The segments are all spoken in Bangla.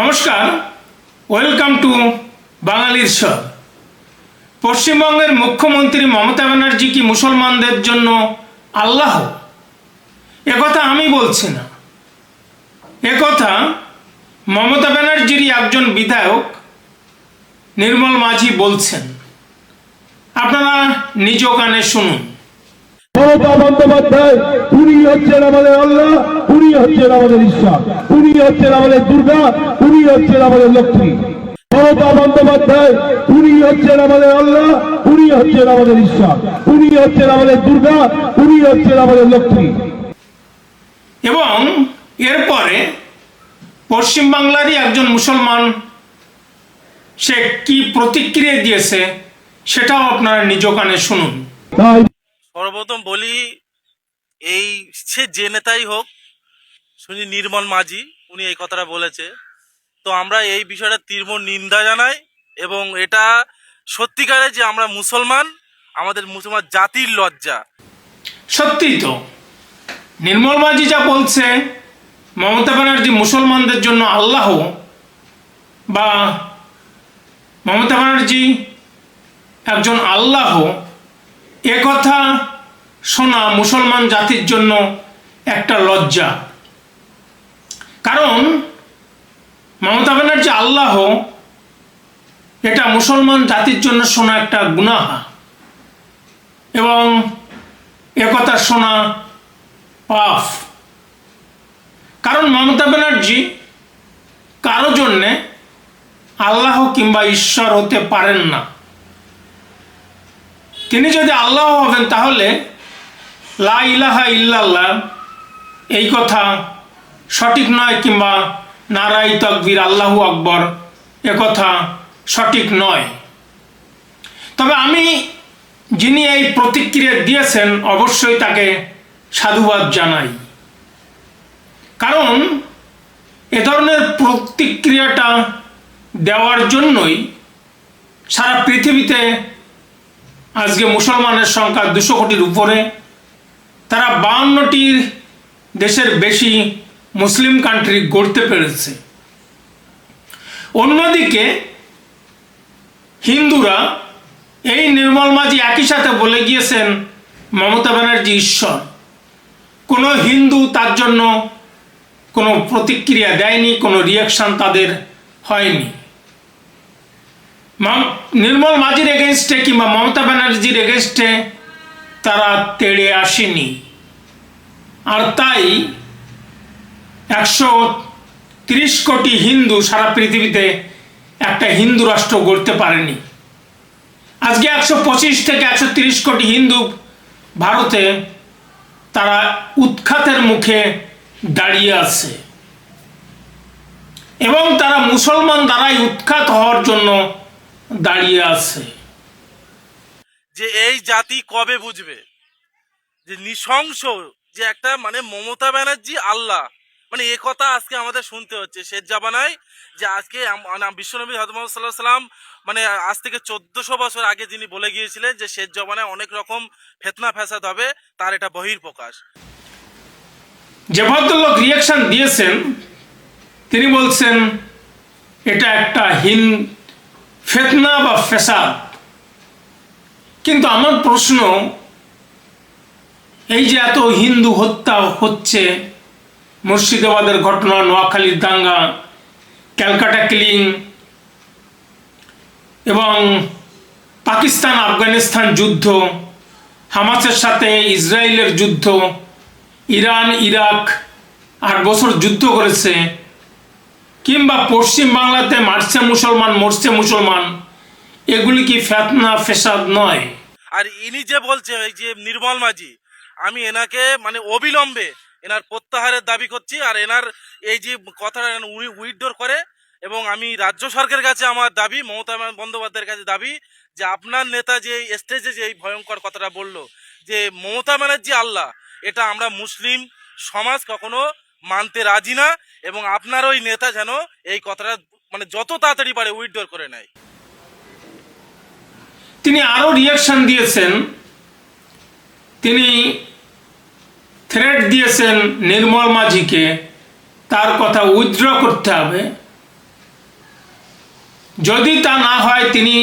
নমস্কার, ওয়েলকাম টু বাঙালির স্বর পশ্চিমবঙ্গের মুখ্যমন্ত্রী মমতা ব্যানার্জি কি মুসলমানদের জন্য আল্লাহ? একথা আমি বলছি না। একথা মমতা ব্যানার্জিরই একজন বিধায়ক নির্মল মাঝি বলছেন। আপনারা নিজ কানে শুনুন। মমতা বন্দ্যোপাধ্যায় উনি হচ্ছেন আমাদের আল্লাহ উনি হচ্ছেন আমাদের ঈশ্বর। উনি হচ্ছেন আমাদের দুর্গা উনি হচ্ছেন আমাদের লক্ষ্মী। মমতা বন্দ্যোপাধ্যায় উনি হচ্ছেন আমাদের আল্লাহ উনি হচ্ছেন আমাদের ঈশ্বর। উনি হচ্ছেন আমাদের দুর্গা উনি হচ্ছেন আমাদের লক্ষ্মী। এবং এরপরে পশ্চিমবাংলারই একজন মুসলমান সে কি প্রতিক্রিয়া দিয়েছে সেটাও আপনারা নিজ কানে শুনুন। তাই সর্বপ্রথম বলি এই সে যে নেতাই হোক শুনি নির্মল মাঝি। উনি এই কথাটা বলেছে। তো আমরা এই বিষয়টা তীব্র নিন্দা জানাই এবং এটা সত্যিকারে যে আমরা মুসলমান, আমাদের মুসলমান জাতির লজ্জা। সত্যিই তো। নির্মল মাঝি যা বলছে, মমতা ব্যানার্জি মুসলমানদের জন্য আল্লাহ। বা মমতা ব্যানার্জি একজন আল্লাহ। এ কথা শোনা মুসলমান জাতির জন্য একটা লজ্জা। কারণ মমতা ব্যানার্জি আল্লাহ এটা মুসলমান জাতির জন্য শোনা একটা গুনাহা। এবং একথা শোনা পাফ কারণ মমতা ব্যানার্জি কারও জন্যে আল্লাহ কিংবা ঈশ্বর হতে পারেন না। তিনি যদি আল্লাহ হবেন তাহলে লা ইলাহা ইল্লাল্লাহ এই কথা সঠিক নয় কিংবা নারাই তকবীর, আল্লাহু আকবর একথা সঠিক নয়। তবে আমি যিনি এই প্রতিক্রিয়া দিয়েছেন, অবশ্যই তাকে সাধুবাদ জানাই। কারণ এ ধরনের প্রতিক্রিয়াটা দেওয়ার জন্যই সারা পৃথিবীতে আজকে মুসলমানের সংখ্যা দুশো কোটির উপরে, তারা বাউন্নটি দেশের বেশি মুসলিম কান্ট্রি গড়তে পেরেছে। অন্যদিকে, হিন্দুরা এই নির্মল মাঝি একই সাথে বলে গিয়েছেন, মমতা ব্যানার্জি ঈশ্বর। কোনো হিন্দু তার জন্য কোনো প্রতিক্রিয়া দেয়নি, কোনো রিয়াকশন তাদের হয়নি। নির্মল মাঝির এগেনস্টে কিংবা মমতা ব্যানার্জির এগেনস্টে তারা তেড়ে আসেনি। আর তাই একশো তিরিশ কোটি হিন্দু সারা পৃথিবীতে একটা হিন্দু রাষ্ট্র গড়তে পারেনি। আজকে একশো পঁচিশ থেকে একশো তিরিশ কোটি হিন্দু ভারতে তারা উৎখাতের মুখে দাঁড়িয়ে আছে। এবং তারা মুসলমান দ্বারাই উৎখাত হওয়ার জন্য দাঁড়িয়ে আছে। যে এই জাতি কবে বুঝবে? যে নৃশংস, যে একটা মানে মমতা ব্যানার্জি আল্লাহ। মানে এ কথা আজকে আমাদের শুনতে হচ্ছে। শেষ জাবানায় যে আজকে মানে বিশ্বনবী হজরত সাল্লাহ সাল্লাম মানে আজ থেকে চোদ্দশো বছর আগে যিনি বলে গিয়েছিলেন যে শেষ জমানায় অনেক রকম ফেতনা ফ্যাসাদ হবে, তার এটা বহির প্রকাশ। যে ভদ্রলোক রিয়াকশন দিয়েছেন, তিনি বলছেন, এটা একটা হিন ফেতনা বা ফেসাদ কিন্তু আমার প্রশ্ন, এই যে এত হিন্দু হত্যা হচ্ছে মুর্শিদাবাদের ঘটনা, নোয়াখালীর দাঙ্গা, ক্যালকাটা কিলিং এবং পাকিস্তান আফগানিস্তান যুদ্ধ, হামাসের সাথে ইসরায়েলের যুদ্ধ, ইরান, ইরাক আট বছর যুদ্ধ করেছে, কিংবা পশ্চিম বাংলাতে মারছে মুসলমান, মরছে মুসলমান, এগুলি কি ফেতনা, ফেসাদ নয়? আর ইনি যে বলছে, এই যে নির্মল মাঝি, আমি এনাকে মানে অবিলম্বে এনার প্রত্যাহারের দাবি করছি, আর এনার এই যে কথাটা উইথড্র করে, এবং আমি রাজ্য সরকারের কাছে আমার দাবি, মমতা বন্দ্যোপাধ্যায়ের কাছে দাবি, যে আপনার নেতা যে স্টেজে যে এই ভয়ঙ্কর কথাটা বলল, যে মমতা ব্যানার্জি আল্লাহ, এটা আমরা মুসলিম সমাজ কখনো মানতে রাজি না, এবং আপনার ওই নেতা যেন এই কথাটা মানে যত তাড়াতাড়ি পারে উইথড্র করে নেয়। তিনি আরও রিয়াকশন দিয়েছেন। তিনি থ্রেট দিয়েছেন নির্মল মাঝিকে, তার কথা উইথড্র করতে হবে। যদি তা না হয়, তিনি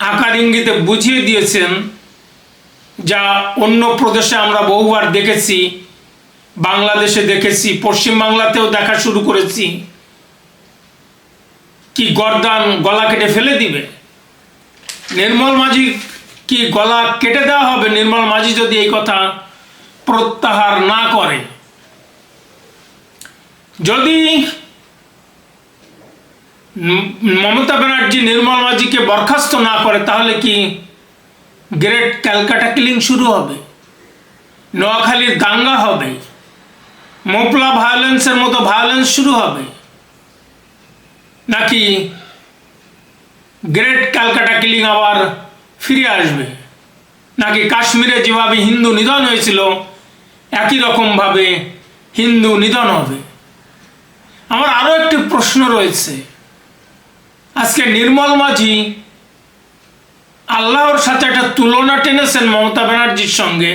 আকার ইঙ্গিতে বুঝিয়ে দিয়েছেন, যা অন্য প্রদেশে আমরা বহুবার দেখেছি, বাংলাদেশে দেখেছি পশ্চিমবাংলাতেও দেখা শুরু করেছি। কি গরদান গলা কেটে ফেলে দিবে? নির্মল মাঝি কি গলা কেটে দেওয়া হবে? নির্মল মাঝি যদি এই কথা প্রত্যাহার না করে। যদি মমতা ব্যানার্জি, নির্মল মাঝিকে বরখাস্ত না করে, তাহলে কি গ্রেট ক্যালকাটা কিলিং শুরু হবে? নোয়াখালীর দাঙ্গা হবে? মোপলা ভায়োলেন্সের মতো ভায়োলেন্স শুরু হবে? নাকি গ্রেট ক্যালকাটা কিলিং আবার ফিরে আসবে? নাকি কাশ্মীরে যেভাবে হিন্দু নিধন হয়েছিল একই রকমভাবে হিন্দু নিধন হবে। আমার আরও একটি প্রশ্ন রয়েছে। আজকে নির্মল মাঝি আল্লাহর সাথে একটা তুলনা টেনেছেন মমতা ব্যানার্জির সঙ্গে।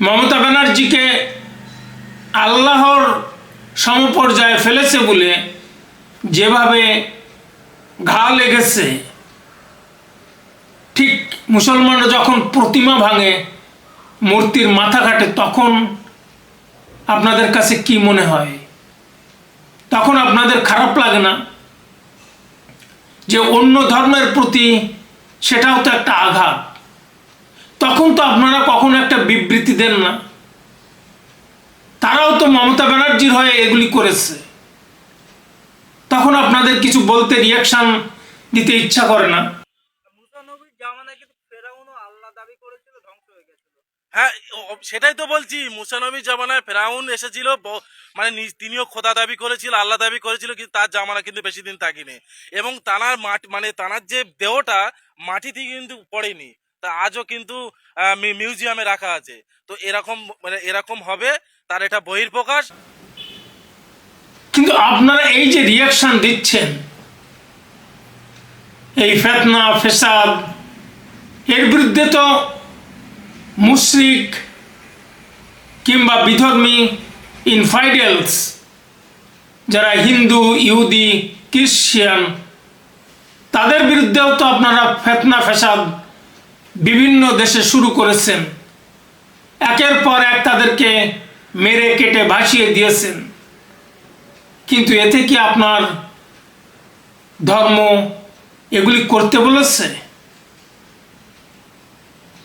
মমতা ব্যানার্জিকে আল্লাহর সমপর্যায়ে ফেলেছে বলে যেভাবে ঘা লেগেছে, ঠিক মুসলমানরা যখন প্রতিমা ভাঙে মূর্তির মাথা কাটে তখন আপনাদের কাছে কি মনে হয়? তখন আপনাদের খারাপ লাগে না? যে অন্য ধর্মের প্রতি সেটাও তো একটা আঘাত। তখন তো আপনারা কখনো একটা বিবৃতি দেন না। তারাও তো মমতা ব্যানার্জির হয়ে এগুলি করেছে। তখন আপনাদের কিছু বলতে রিয়াকশন দিতে ইচ্ছা করে না মুসানবীর জামানায় কিন্তু ফেরাউনও আল্লাহ দাবি করেছিল ধ্বংস হয়ে গেছিল হ্যাঁ সেটাই তো বলছি। মুসানবী জামানায় ফেরাউন এসেছিল মানে তিনিও খোদা দাবি করেছিল, আল্লাহ দাবি করেছিল, কিন্তু তার জামানা কিন্তু বেশি দিন থাকিনি এবং তানার মাটি মানে তানার যে দেহটা মাটি থেকে কিন্তু পড়েনি। তা আজও কিন্তু মিউজিয়ামে রাখা আছে। তো এরকম মানে এরকম হবে, তার এটা বহির্প্রকাশ কিন্তু আপনারা এই যে রিয়াকশন দিচ্ছেন, এই ফেতনা, ফেসাদ, এর বিরুদ্ধে তো মুশরিক কিংবা বিধর্মী ইনফাইডেলস যারা হিন্দু, ইহুদি খ্রিশ্চিয়ান তাদের বিরুদ্ধেও তো আপনারা ফেতনা ফেসাদ বিভিন্ন দেশে শুরু করেছেন। একের পর এক তাদেরকে মেরে, কেটে ভাসিয়ে দিয়েছেন। কিন্তু এতে কি আপনার ধর্ম এগুলি করতে বলেছে?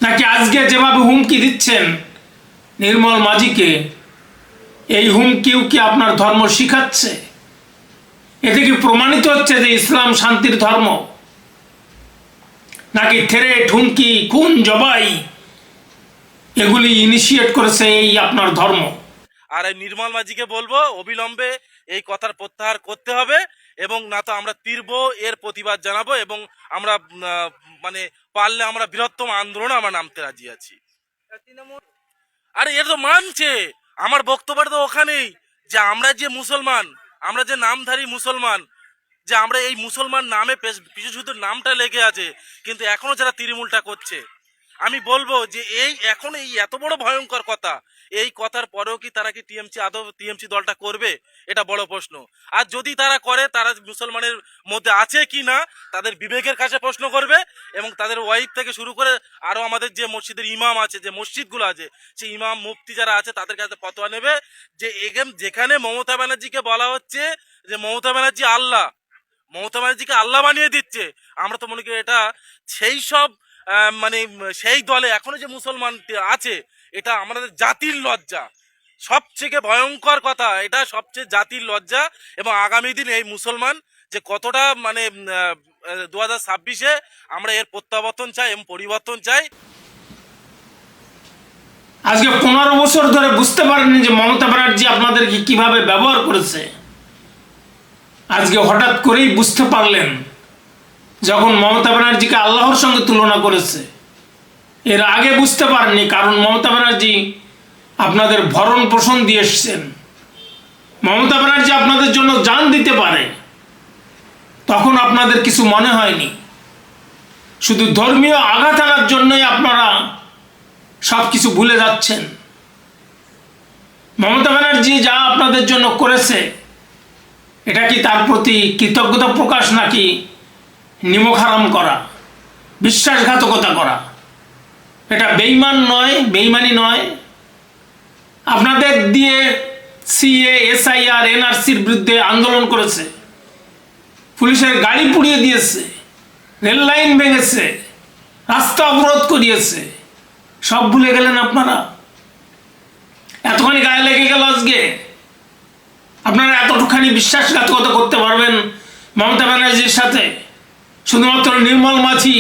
নাকি আজকে যেভাবে হুমকি দিচ্ছেন নির্মল মাঝিকে, এই হুমকিও কি আপনার ধর্ম শিখাচ্ছে? এতে কি প্রমাণিত হচ্ছে যে ইসলাম শান্তির ধর্ম? নাকি থেরেট হুমকি খুন, জবাই, এগুলি ইনিশিয়েট করেছে এই আপনার ধর্ম? আর এই নির্মল মাঝিকে বলব, অবিলম্বে এই কথার প্রত্যাহার করতে হবে এবং না তো আমরা তীর্ব, এর প্রতিবাদ জানাব এবং আমরা মানে পারলে আমরা বৃহত্তম আন্দোলনে আমরা নামতে রাজি আছি। আরে এটা তো মানছে। আমার বক্তব্য তো ওখানেই যে আমরা যে মুসলমান আমরা যে নামধারী মুসলমান যে আমরা এই মুসলমান নামে পেছ- শুধু নামটা লেগে আছে কিন্তু এখনও যারা তৃণমূলটা করছে আমি বলব যে এই এখন এই এত বড় ভয়ঙ্কর কথা এই কথার পরেও কি তারা কি টিএমসি আদৌ টিএমসি দলটা করবে? এটা বড় প্রশ্ন। আর যদি তারা করে, তারা মুসলমানের মধ্যে আছে কি না, তাদের বিবেকের কাছে প্রশ্ন করবে এবং তাদের ওয়াইফ থেকে শুরু করে আরও আমাদের যে মসজিদের ইমাম আছে, যে মসজিদগুলো আছে, সেই ইমাম, মুফতি যারা আছে, তাদের কাছে ফতোয়া নেবে যে এখানে যেখানে মমতা ব্যানার্জিকে বলা হচ্ছে যে মমতা ব্যানার্জি আল্লাহ, মমতা ব্যানার্জিকে আল্লাহ বানিয়ে দিচ্ছে। আমরা তো মনে করি এটা সেই সব মানে সেই দলে এখনও যে মুসলমান আছে এটা আমাদের জাতির লজ্জা। সবথেকে ভয়ঙ্কর কথা, এটা সবচেয়ে জাতির লজ্জা এবং আগামী দিন এই মুসলমান যে কতটা মানে দু হাজার ছাব্বিশে আমরা এর প্রত্যাবর্তন চাই এবং পরিবর্তন চাই। আজকে পনেরো বছর ধরে বুঝতে পারেননি যে মমতা ব্যানার্জি আপনাদেরকে কীভাবে ব্যবহার করেছে। আজকে হঠাৎ করেই বুঝতে পারলেন যখন মমতা ব্যানার্জিকে আল্লাহর সঙ্গে তুলনা করেছে। এর আগে বুঝতে পারেননি, কারণ মমতা ব্যানার্জি আপনাদের ভরণ পোষণ দিয়ে এসছেন। মমতা ব্যানার্জি আপনাদের জন্য জান দিতে পারে, তখন আপনাদের কিছু মনে হয়নি। শুধু ধর্মীয় আঘাত আনার জন্যই আপনারা সব কিছু ভুলে যাচ্ছেন। মমতা ব্যানার্জি যা আপনাদের জন্য করেছে, এটা কি তার প্রতি কৃতজ্ঞতা প্রকাশ নাকি নিমক হারাম করা, বিশ্বাসঘাতকতা করা? এটা বেইমান নয়, বেইমানি নয়। আপনাদের দিয়ে সিএ, এসআইআর, এনআরসির বিরুদ্ধে আন্দোলন করেছে। পুলিশের গাড়ি পুড়িয়ে দিয়েছে, রেল লাইন ভেঙেছে, রাস্তা অবরোধ করিয়েছে। সব ভুলে গেলেন আপনারা? এতখানি গায়ে লেগে গেল আজকে? আপনারা এতটুখানি বিশ্বাসঘাতকতা করতে পারবেন মমতা ব্যানার্জির সাথে? শুধুমাত্র নির্মল মাঝি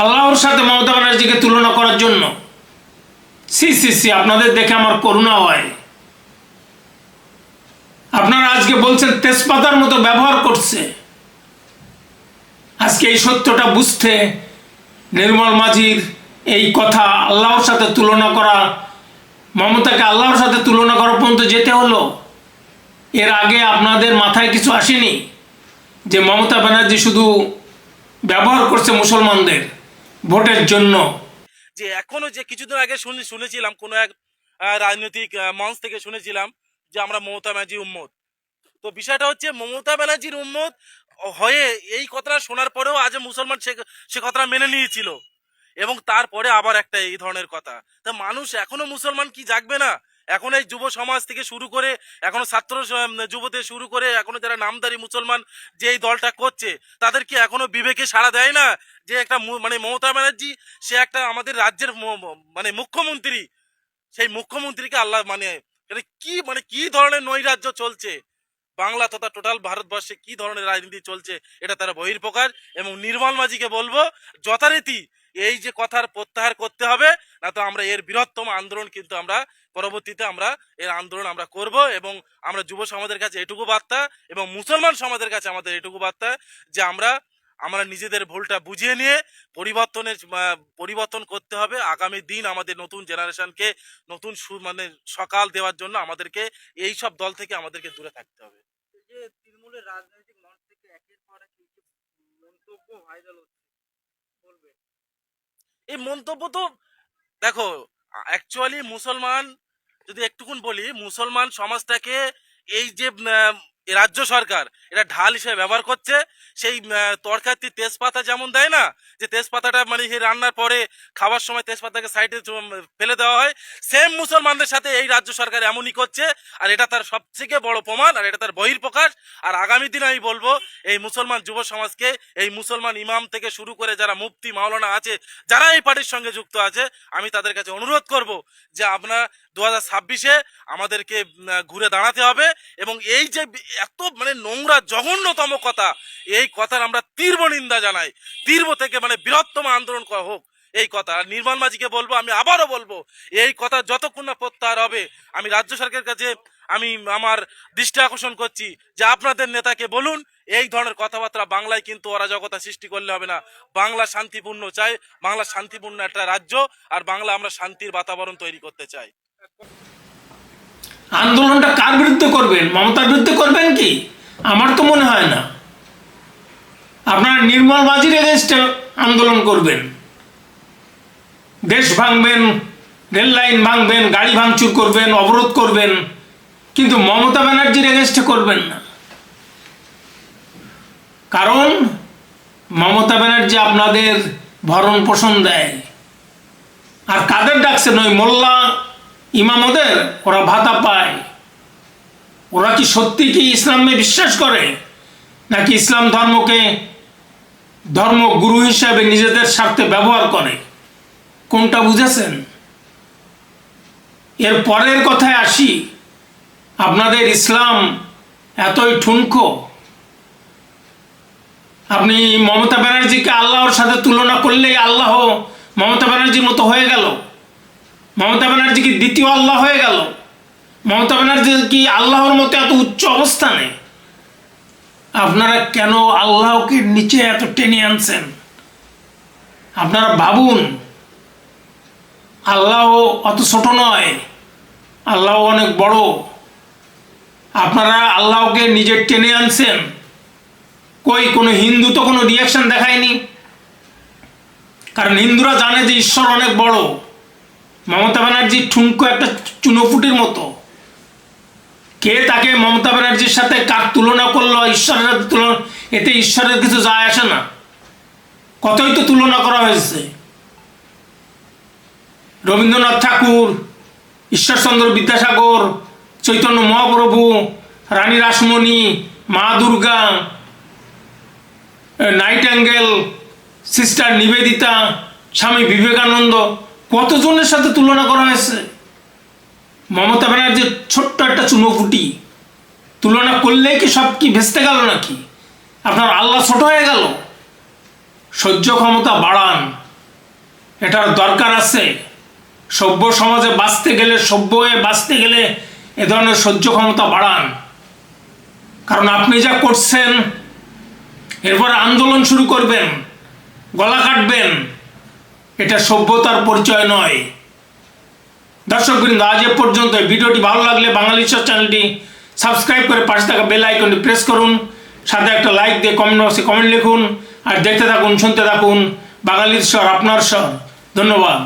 আল্লাহর সাথে মমতা ব্যানার্জিকে তুলনা করার জন্য। সি সি সি, আপনাদের দেখে আমার করুণা হয়। আপনারা আজকে বলছেন তেজপাতার মতো ব্যবহার করছে। আজকে এই সত্যটা বুঝতে নির্মল মাঝির এই কথা আল্লাহর সাথে তুলনা করা, মমতাকে আল্লাহর সাথে তুলনা করা পর্যন্ত যেতে হলো। এর আগে আপনাদের মাথায় কিছু আসেনি যে মমতা ব্যানার্জি শুধু ব্যবহার করছে মুসলমানদের। ভোটের জন্য। যে এখনও যে কিছুদিন আগে শুনে, শুনেছিলাম কোনো এক রাজনৈতিক মঞ্চ থেকে শুনেছিলাম যে আমরা মমতা ব্যানার্জি উম্মত। তো বিষয়টা হচ্ছে মমতা ব্যানার্জির উম্মত হয়ে এই কথাটা শোনার পরেও আজ মুসলমান সে কথাটা মেনে নিয়েছিল। এবং তারপরে আবার একটা এই ধরনের কথা। তা মানুষ এখনও মুসলমান কি জাগবে না? এখন এই যুব সমাজ থেকে শুরু করে, এখনও ছাত্র স- যুবতে শুরু করে, এখনও যারা নামদারি মুসলমান যে এই দলটা করছে, তাদের কি এখনও বিবেকে সাড়া দেয় না? যে একটা মানে মমতা ব্যানার্জি, সে একটা আমাদের রাজ্যের মানে মুখ্যমন্ত্রী, সেই মুখ্যমন্ত্রীকে আল্লাহ মানে এটা কি মানে কি ধরনের নৈরাজ্য চলছে? বাংলা তথা টোটাল ভারতবর্ষে কি ধরনের রাজনীতি চলছে, এটা তারা বহির্প্রকাশ এবং নির্মল মাঝিকে বলব, যথারীতি এই যে কথার প্রত্যাহার করতে হবে, না তো আমরা এর বৃহত্তম আন্দোলন কিন্তু আমরা পরবর্তীতে আমরা এর আন্দোলন আমরা করব এবং আমরা যুব সমাজের কাছে এটুকু বার্তা এবং মুসলমান সমাজের কাছে আমাদের এটুকু বার্তা যে আমরা আমরা নিজেদের ভুলটা বুঝিয়ে নিয়ে পরিবর্তনের পরিবর্তন করতে হবে। আগামী দিন আমাদের নতুন জেনারেশনকে নতুন সু- মানে সকাল দেওয়ার জন্য আমাদেরকে এই সব দল থেকে আমাদেরকে দূরে থাকতে হবে। যে তৃণমূলের রাজনৈতিক মঞ্চ থেকে একের পর এক মন্তব্য ভাইরাল হচ্ছে বলবে এই মন্তব্য তো দেখো অ্যাকচুয়ালি মুসলমান যদি একটুকুন বলি, মুসলমান সমাজটাকে এই যে রাজ্য সরকার, এটা ঢাল হিসেবে ব্যবহার করছে, সেই তরকারি তেজপাতা যেমন দেয় না, যে তেজপাতাটা মানে রান্নার পরে খাবার সময় তেজপাতাকে সাইডে ফেলে দেওয়া হয়, সেম মুসলমানদের সাথে এই রাজ্য সরকার এমনই করছে, আর এটা তার সবথেকে বড় প্রমাণ, আর এটা তার বহির্প্রকাশ আর আগামী দিনে আমি বলব, এই মুসলমান যুব সমাজকে, এই মুসলমান ইমাম থেকে শুরু করে যারা মুফতি, মাওলানা আছে, যারা এই পার্টির সঙ্গে যুক্ত আছে, আমি তাদের কাছে অনুরোধ করব যে আপনার দু ছাব্বিশে আমাদেরকে ঘুরে দাঁড়াতে হবে এবং এই যে এত মানে নোংরা, জঘন্যতম কথা, এই কথার আমরা তীব্র নিন্দা জানাই। তীব্র থেকে মানে বৃহত্তম আন্দোলন হোক, এই কথা। আর নির্মল মাঝিকে বলব, আমি আবারও বলব, এই কথা যতক্ষণ না প্রত্যাহার হবে, আমি রাজ্য সরকারের কাছে, আমি আমার দৃষ্টি আকর্ষণ করছি যে আপনাদের নেতাকে বলুন, এই ধরনের কথাবার্তা বাংলায় কিন্তু অরাজকতা সৃষ্টি করলে হবে না। বাংলা শান্তিপূর্ণ চাই, বাংলা শান্তিপূর্ণ একটা রাজ্য, আর বাংলা আমরা শান্তির বাতাবরণ তৈরি করতে চাই। আন্দোলনটা কার বিরুদ্ধে করবেন? মমতার বিরুদ্ধে করবেন কি? আমার তো মনে হয় না। আপনারা নির্মল বাজির এগেনস্টে আন্দোলন করবেন। দেশ ভাঙবেন, রেল লাইন ভাঙবেন, গাড়ি ভাঙচুর করবেন, অবরোধ করবেন, কিন্তু মমতা ব্যানার্জির এগেনস্টে করবেন না। কারণ মমতা ব্যানার্জি আপনাদের ভরণ পোষণ দেয়। আর কাদের ডাকছেন? ওই মোল্লা ইমাম ওদের ওরা ভাতা পায়। ওরা কি সত্যি কি ইসলামে বিশ্বাস করে? নাকি ইসলাম ধর্মকে ধর্মগুরু হিসাবে নিজেদের স্বার্থে ব্যবহার করে? কোনটা বুঝেছেন? এর পরের কথায় আসি। আপনাদের ইসলাম এতই ঠুনকো। আপনি মমতা ব্যানার্জিকে আল্লাহর সাথে তুলনা করলেই আল্লাহ মমতা ব্যানার্জির মতো হয়ে গেল। মমতা ব্যানার্জি কি দ্বিতীয় আল্লাহ হয়ে গেল? মমতা ব্যানার্জি কি আল্লাহর মতো এত উচ্চ অবস্থানে? আপনারা কেন আল্লাহকে নিচে এত টেনে আনছেন? আপনারা ভাবুন, আল্লাহ অত ছোট নয়, আল্লাহ অনেক বড়। আপনারা আল্লাহকে নিজে টেনে আনছেন। কই, কোনো হিন্দু তো কোনো রিয়াকশন দেখায়নি? কারণ হিন্দুরা জানে যে ঈশ্বর অনেক বড়। মমতা ব্যানার্জি ঠুনকো একটা চুনোপুটির মতো। কে তাকে মমতা ব্যানার্জির সাথে কার তুলনা করল, ঈশ্বরের তুলনা এতে ঈশ্বরের কিছু যায় আসে না। কতই তো তুলনা করা হয়েছে। রবীন্দ্রনাথ ঠাকুর, Ishwarchandra Vidyasagar, Chaitanya Mahaprabhu, Rani Rashmoni, Ma Durga, Nightingale, sister Nivedita, Swami Vivekananda কতজনের সাথে তুলনা করা হয়েছে? মমতা ব্যানার্জির ছোট্ট একটা চুনোপুটি তুলনা করলেই কি সব কি ভেস্তে গেল নাকি? আপনার আল্লাহ ছোট হয়ে গেল। সহ্য ক্ষমতা বাড়ান। এটার দরকার আছে। সভ্য সমাজে বাঁচতে গেলে, সভ্য হয়ে বাঁচতে গেলে এ ধরনের সহ্য ক্ষমতা বাড়ান। কারণ আপনি যা করছেন, এরপর আন্দোলন শুরু করবেন, গলা কাটবেন। এটা সভ্যতার পরিচয় নয়। দর্শক বৃন্দ, আজ এ পর্যন্ত। ভিডিওটি ভালো লাগলে বাঙালি চ্যানেলটি সাবস্ক্রাইব করে পাশে থাকা বেল আইকনটি প্রেস করুন। সাথে একটা লাইক দিয়ে কমেন্ট বক্সে কমেন্ট লিখুন। আর দেখতে থাকুন, শুনতে থাকুন বাঙালির স্বর আপনার স্বর ধন্যবাদ।